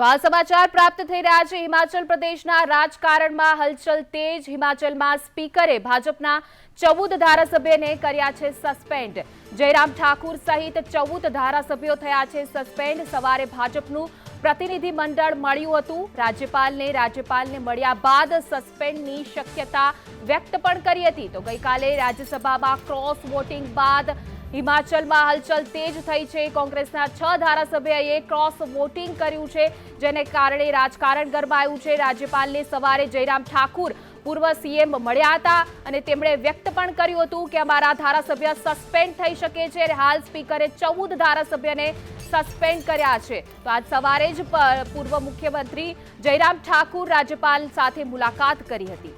તો આ સમાચાર પ્રાપ્ત થઈ રહ્યા છે. હિમાચલ પ્રદેશના રાજકારણમાં હલચલ તેજ. હિમાચલમાં સ્પીકરે ભાજપના ચૌદ ધારાસભ્યને કર્યા છે સસ્પેન્ડ. જયરામ ઠાકુર સહિત ચૌદ ધારાસભ્યો થયા છે સસ્પેન્ડ. સવારે ભાજપનું પ્રતિનિધિ મંડળ મળ્યું હતું. રાજ્યપાલને રાજ્યપાલને મળ્યા બાદ સસ્પેન્ડની શક્યતા વ્યક્ત પણ કરી હતી. તો ગઈકાલે રાજ્યસભામાં ક્રોસ વોટિંગ બાદ હિમાચલમાં હલચલ તેજ થઈ છે. કોંગ્રેસના છ ધારાસભ્યએ ક્રોસ વોટિંગ કર્યું છે, જેને કારણે રાજકારણ ગરમાયું છે. રાજ્યપાલને સવારે જયરામ ઠાકુર પૂર્વ સીએમ મળ્યા હતા અને તેમણે વ્યક્ત પણ કર્યું હતું કે અમારા ધારાસભ્ય સસ્પેન્ડ થઈ શકે છે અને હાલ સ્પીકરે ચૌદ ધારાસભ્યને સસ્પેન્ડ કર્યા છે. તો આજ સવારે જ પૂર્વ મુખ્યમંત્રી જયરામ ઠાકુર રાજ્યપાલ સાથે મુલાકાત કરી હતી.